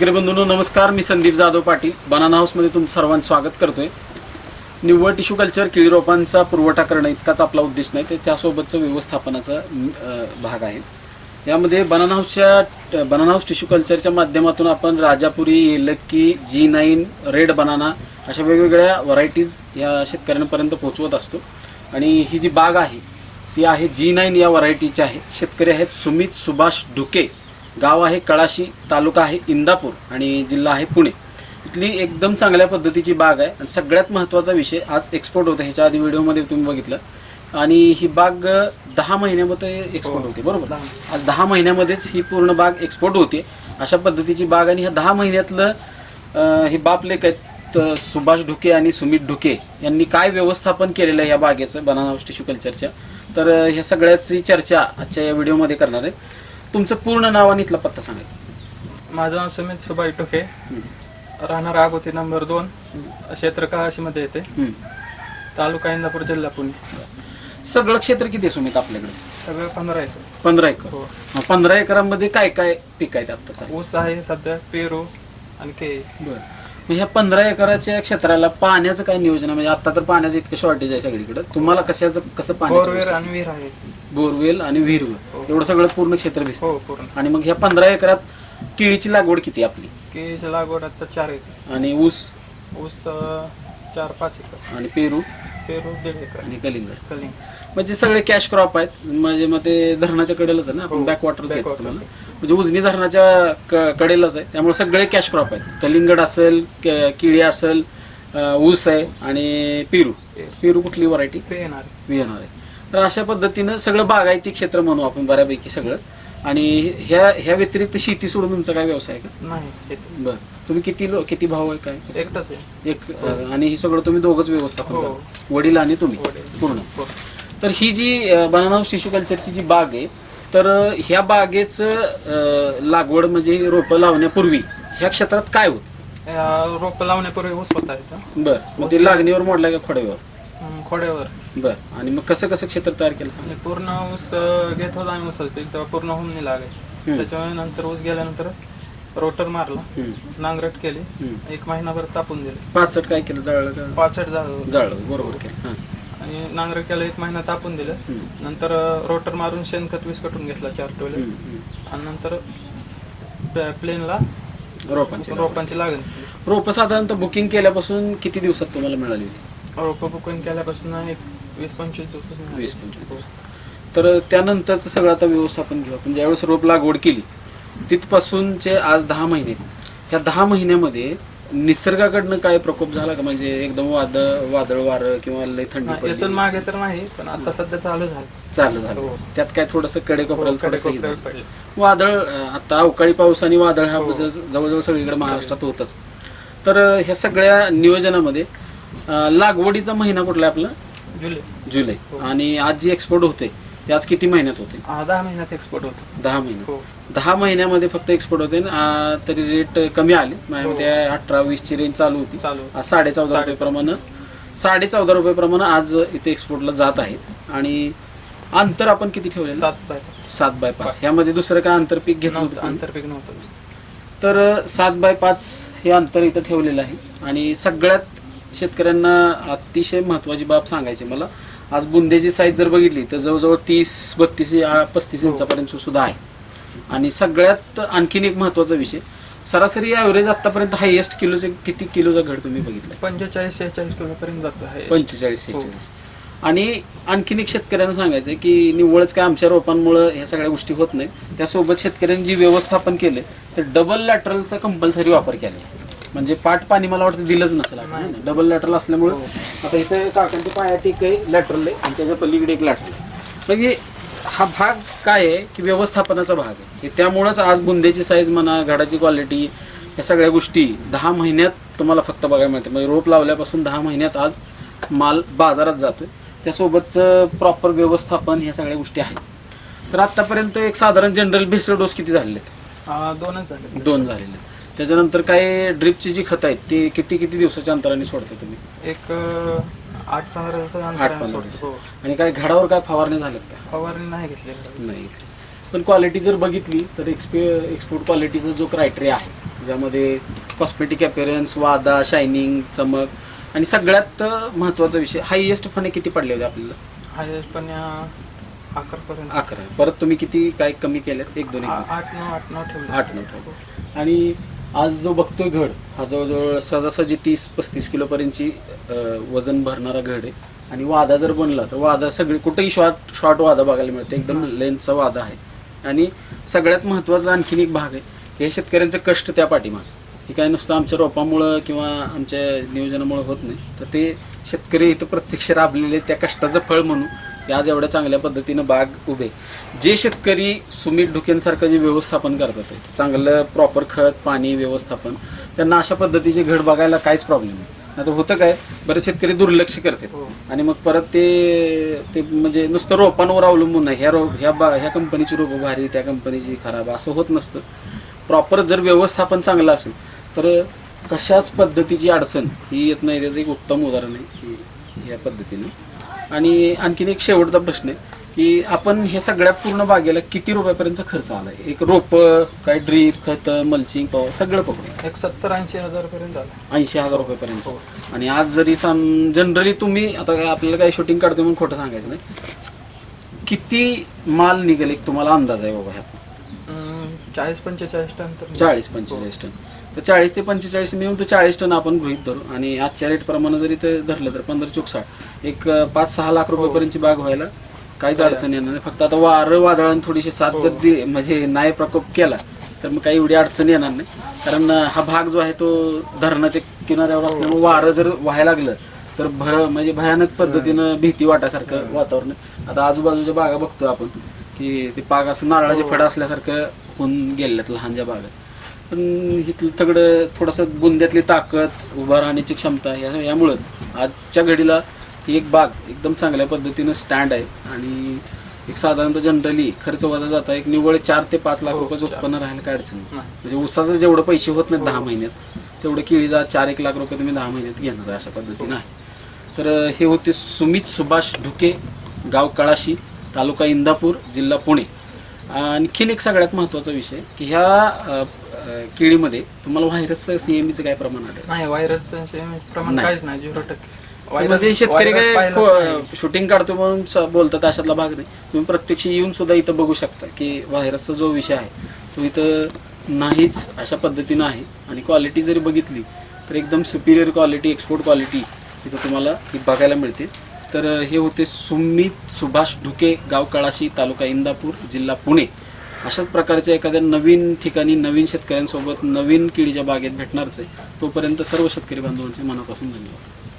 शेतकरी बंधूंनो नमस्कार. मी संदीप जाधव पाटील. बनाना हाऊसमध्ये तुमचं सर्वांचं स्वागत करतोय. निव्वळ टिश्यू कल्चर केळी रोपांचा पुरवठा करणं इतकाच आपला उद्देश नाही तर त्यासोबतचं व्यवस्थापनाचा भाग आहे. यामध्ये बनाना हाऊसच्या बनाना हाऊस टिश्यू कल्चरच्या माध्यमातून आपण Rajapuri Elakki G nine red banana अशा वेगवेगळ्या व्हरायटीज या शेतकऱ्यांपर्यंत पोहोचवत असतो. आणि ही जी बाग आहे ती आहे जी नाईन या व्हरायटीची आहे. शेतकरी आहेत सुमित सुभाष ढुके. गाव आहे कळाशी तालुका आहे इंदापूर आणि जिल्हा आहे पुणे. इथली एकदम चांगल्या पद्धतीची बाग आहे आणि सगळ्यात महत्त्वाचा विषय आज एक्सपोर्ट होतं. ह्याच्या आधी व्हिडिओमध्ये तुम्ही बघितलं. आणि ही बाग दहा महिन्यामध्ये एक्सपोर्ट होते बरोबर? आज दहा महिन्यामध्येच ही पूर्ण बाग एक्सपोर्ट होते. अशा पद्धतीची बाग आणि ह्या दहा महिन्यातलं हे बाप लेख आहेत सुभाष ढुके आणि सुमित ढुके यांनी काय व्यवस्थापन केलेलं आहे या बागेचं बनाना टिश्यू कल्चरच्या तर ह्या सगळ्याची चर्चा आजच्या या व्हिडिओमध्ये करणार आहे. तुमचं पूर्ण नाव आणि इथला पत्ता सांगायचं माझं नाव सुमित सुभाष टोके. राहणार आगोती नंबर दोन क्षेत्र काशीमध्ये येते. हम्म. तालुका इंदापूर जिल्हा पुणे. सगळं क्षेत्र किती आहे सुमित आपल्याकडे? सगळं पंधरा येतो पंधरा एकर. हो. मग पंधरा एकरामध्ये काय काय पीक आहेत आत्ताचा? ऊस आहे सध्या पेरू आणि के बरं. मग ह्या पंधरा एकराच्या क्षेत्राला पाण्याचं काय नियोजन आहे? म्हणजे आता तर पाण्याचं इतकं शॉर्टेज आहे सगळीकडे. तुम्हाला कशाचं कसं पाणी आणि विहीर आहे. बोरवेल आणि विहीर. हो. एवढं सगळं पूर्ण क्षेत्र भिजतं. हो पूर्ण. आणि मग ह्या पंधरा एकरात केळीची लागवड किती आपली? केळीची लागवड आता चार एकर आणि ऊस? ऊस अं, चार पाच एकर. आणि पेरू? पेरू दीड एकर. आणि कलिंगड. कलिंग म्हणजे सगळे कॅश क्रॉप आहेत. म्हणजे मग ते धरणाच्या कडेलाच आहे ना? आपण हो, बॅकवॉटरच backwater. तुम्हाला. म्हणजे उजनी धरणाच्या क- कडेलाच आहे. त्यामुळे सगळे कॅश क्रॉप आहेत. कलिंगड असेल केळी असेल ऊस आहे आणि पेरू. पेरू. कुठली व्हरायटी पे येणार आहे. तर अशा पद्धतीनं सगळं बागायती क्षेत्र म्हणू आपण बऱ्यापैकी सगळं. आणि ह्या ह्या व्यतिरिक्त शेती सोडून तुमचा काय व्यवसाय आहे का? नाही शेती. बरं. तुम्ही किती लो किती भाऊ आहे काय? एकटाच आहे. एक आणि हे सगळं तुम्ही दोघंच व्यवस्थापन हो. करता? वडील आणि तुम्ही? वडील. पूर्ण. हो. तर ही जी बनाना टिश्यू कल्चरची जी बाग आहे तर ह्या बागेचं लागवड म्हणजे रोपं लावण्यापूर्वी ह्या क्षेत्रात काय होत? रोप लावण्यापूर्वी ऊस होता इथं. बर. मग ते लागणीवर मोडलाय का खोड्यावर? खोड्यावर. बर. आणि मग कसं कसं क्षेत्र तयार केलं सांगा? आणि पूर्ण ऊस अं, घेत होता आम्ही पीक तेव्हा पूर्ण होऊन नाही लागायचं हम्म. त्याच्यामुळे नंतर ऊस गेल्यानंतर रोटर मारला. हम्म, नांगरट केली. हम्म. एक महिनाभर तापून दिले. पाचसठ काय केलं? जळलं का? पाचट झालं जळलं. बरोबर केलं. हां. आणि नांगर केलं एक महिना तापून दिलं. नंतर रोटर मारून शेणखत वीस कटून घेतला चार टोले. आणि नंतर प्ले- प्लेनला रोपांची. रोपांची लागण रोपं साधारणतः बुकिंग केल्यापासून किती दिवसात तुम्हाला मिळाली होती? रोपं बुकिंग केल्यापासून एक वीस पंचवीस दिवस वीस पंचवीस तर त्यानंतरचं सगळं आता व्यवस्थापन घेऊ आपण ज्यावेळेस रोप लागवड केली तिथपासूनचे आज दहा महिने. ह्या दहा महिन्यामध्ये निसर्गाकडनं काय प्रकोप झाला का म्हणजे एकदम वादळ वादळ वारं किंवा लय थंडी पडली मागे तर नाही पण आता सध्या चालू झालं चालू झालं हो. त्यात काय थोडसकडे हो, हे झालं. पडलं. वादळ अं, आता अवकाळी पाऊस आणि वादळ हा हो. ज- जवळजवळ सगळीकडे महाराष्ट्रात होतच तर अं, ह्या सगळ्या नियोजनामध्ये अं, लागवडीचा महिना कुठला आहे आपला जुलै जुलै हो. आणि आज जी एक्सपोर्ट होते ते आज किती महिन्यात होते? हा, दहा महिन्यात एक्सपोर्ट होतो. दहा महिने. हो. दहा महिन्यामध्ये फक्त एक्सपोर्ट होते आणि, आ, तरी रेट कमी आले. माझ्यामध्ये अठरा वीस ची रेंज चालू होती. चालू आज साडे चौदा रुपये प्रमाणे साडे चौदा रुपये प्रमाणे आज इथे एक्सपोर्टला जात आहे आणि अंतर आपण किती ठेवले सात बाय सात बाय पाच. ह्यामध्ये दुसरं काय अंतर पीक घेतलं नव्हतं. होतं तुम्ही? आंतरपीक नव्हतं तर सात बाय पाच हे अंतर इथं ठेवलेलं आहे. आणि सगळ्यात शेतकऱ्यांना अतिशय महत्वाची बाब सांगायची मला आज बुंदेची साईज जर बघितली तर जवळजवळ तीस बत्तीस पस्तीस. इंचापर्यंत सुद्धा आहे. आणि सगळ्यात आणखीन एक महत्त्वाचा विषय सरासरी ॲव्हरेज आतापर्यंत हायएस्ट किलोचे किती किलोचा घड तुम्ही बघितलं पंचेचाळीस शेहेचाळीस किलो पर्यंत जातो आहे पंचेचाळीस हो. सेहेचाळीस आणि आणखीन एक शेतकऱ्यांना सांगायचं की निव्वळच काय आमच्या रोपांमुळे ह्या सगळ्या गोष्टी होत नाही त्यासोबत शेतकऱ्यांनी जी व्यवस्थापन केले तर डबल लॅटरलचा कंपल्सरी वापर केला म्हणजे पाट पाणी मला वाटतं दिलंच नसेल नाही. डबल लॅटरल असल्यामुळे. आता इथे काकांच्या पायात एक लॅटरल आहे आणि त्याच्या पलीकडे एक लॅटरल म्हणजे हा भाग काय आहे की व्यवस्थापनाचा भाग आहे. की त्यामुळंच आज बुंदेची साईज म्हणा घडाची क्वालिटी या सगळ्या गोष्टी दहा महिन्यात तुम्हाला फक्त बघायला मिळते म्हणजे रोप लावल्यापासून दहा महिन्यात आज माल बाजारात जातोय. त्यासोबतचं प्रॉपर व्यवस्थापन ह्या सगळ्या गोष्टी आहेत. तर आतापर्यंत एक साधारण जनरल भेसळ डोस किती झालेले आहेत? दोनच झाले दोन झालेले आहेत. त्याच्यानंतर काय ड्रिपची जी खतं आहेत ती किती किती दिवसाच्या अंतराने सोडता तुम्ही? एक अं, आठ पंधरा दिवसाच्या आठ अंतराने पंधरा सोडतो. हो आणि काय घडावर काय फवारणी झाल्यात का? फवारणी नाही घेतली नाही. पण क्वालिटी जर बघितली तर एक्सपे एक्सपोर्ट क्वालिटीचा जो क्रायटेरिया आहे ज्यामध्ये कॉस्मेटिक अपिअरन्स वादा शायनिंग चमक आणि सगळ्यात महत्त्वाचा विषय हायएस्ट फणे किती पडले होते आपल्याला? हायस्ट पण या अकरा पर्यंत. अकरा. परत तुम्ही किती काय कमी केलेत एक दोन एक आ- आठ नऊ आठ नऊ ठेवले. आठ नऊ ठेवले. आणि आज जो बघतोय घड हा जवळजवळ सहजासहजी तीस पस्तीस किलोपर्यंतची वजन भरणारा घड आहे. आणि वादा जर बनला तर वादा सगळी कुठेही शॉर्ट शॉर्ट वादा बघायला मिळते. एकदम लेंथचा वादा आहे. आणि सगळ्यात महत्त्वाचा आणखीन एक भाग आहे. हे शेतकऱ्यांचं कष्ट त्या पाठीमागे. हे काय नुसतं आमच्या रोपामुळं किंवा आमच्या नियोजनामुळं होत नाही. तर ते शेतकरी इथं प्रत्यक्ष राबलेले त्या कष्टाचं फळ म्हणून. हे आज एवढ्या चांगल्या पद्धतीनं बाग उभे. जे शेतकरी सुमित ढुकेंसारखं जे व्यवस्थापन करतात चांगलं प्रॉपर खत पाणी व्यवस्थापन त्यांना अशा पद्धतीचे घड बघायला काहीच प्रॉब्लेम नाही. आता होतं काय बरेच शेतकरी दुर्लक्ष करतात. हो. आणि मग परत ते ते म्हणजे नुसतं रोपांवर अवलंबून नाही. ह्या रो ह्या बा ह्या कंपनीची रोपं भारी त्या कंपनीची खराब असं होत नसतं. प्रॉपर जर व्यवस्थापन चांगलं असेल तर कशाच पद्धतीची अडचण ही येत नाही. त्याचं एक उत्तम उदाहरण आहे की या पद्धतीनं. आणि आणखीन एक शेवटचा प्रश्न आहे की आपण हे सगळ्या पूर्ण बागेला किती रुपयापर्यंत खर्च आलाय? एक रोप काय ड्रीप खत मल्चिंग पावर सगळं पकडून. एक सत्तर ऐंशी हजार पर्यंत ऐंशी हजार रुपयेपर्यंत. आणि आज जरी सम जनरली तुम्ही आता काय आपल्याला काही शूटिंग काढतो म्हणून खोटं सांगायचं नाही. किती माल निघेल एक तुम्हाला अंदाज आहे बाबा ह्यात चाळीस पंचेचाळीस टन तर चाळीस पंचेचाळीस टन. तर चाळीस ते पंचेचाळीस मिळून तो चाळीस टन आपण गृहित धरू. आणि आजच्या रेट प्रमाणे जरी ते धरलं तर पंधरा चूक साठ एक पाच सहा लाख रुपयेपर्यंतची बाग व्हायला काहीच अडचण येणार नाही. फक्त आता वारं वादळानं थोडीशी साथ जर दि- म्हणजे नाही प्रकोप केला तर मग काही एवढी अडचण येणार नाही. कारण हा भाग जो आहे तो धरणाच्या किनाऱ्यावर असल्यामुळे वारं जर व्हायला लागलं तर भर म्हणजे भयानक पद्धतीनं भीती वाटासारखं वातावरण. आता आजूबाजूच्या बागा बघतो आपण की ते पाग असं नारळाचे फड असल्यासारखं होऊन गेलेत लहानच्या बागात पण इथलं तगडं थोडंसं बुंद्यातली ताकद उभा राहण्याची क्षमता या यामुळं आजच्या घडीला ही एक बाग एकदम चांगल्या पद्धतीनं स्टँड आहे. आणि एक साधारणतः जनरली खर्च वजा जाता एक निव्वळ चार ते पाच लाख रुपयाचं उत्पन्न राहायला काय अडचण नाही. नाही. म्हणजे उसाचं जेवढं पैसे होत नाहीत दहा महिन्यात तेवढं केळीचा चार एक लाख रुपये तुम्ही दहा महिन्यात घेणार आहे अशा पद्धतीनं आहे. तर अं, हे होते सुमित सुभाष ढुके गाव कळाशी तालुका इंदापूर जिल्हा पुणे. आणखीन एक सगळ्यात महत्त्वाचा विषय की ह्या अं, अं, केळीमध्ये तुम्हाला व्हायरसचं सीएमईचं काय प्रमाण आढळेल नाही व्हायरसचं प्रमाण नाही. काहीच नाही झिरो टक्के. म्हणजे शेतकरी व्हायरस काय पाहिलाच नाही. शूटिंग काढतो म्हणून स- बोलतात अशातला भाग नाही. तुम्ही प्रत्यक्ष येऊन सुद्धा इथं बघू शकता की व्हायरसचा जो विषय आहे तो इथं नाहीच अशा पद्धतीनं आहे. आणि क्वालिटी जरी बघितली तर एकदम सुपिरियर क्वालिटी एक्सपोर्ट क्वालिटी इथं तुम्हाला ही बघायला मिळते. तर हे होते सुमित सुभाष ढुके गाव कळाशी तालुका इंदापूर जिल्हा पुणे. अशाच प्रकारच्या एखाद्या नवीन ठिकाणी नवीन शेतकऱ्यांसोबत नवीन केळीच्या बागेत भेटणारच आहे तोपर्यंत सर्व शेतकरी बांधवांचे मनापासून धन्यवाद.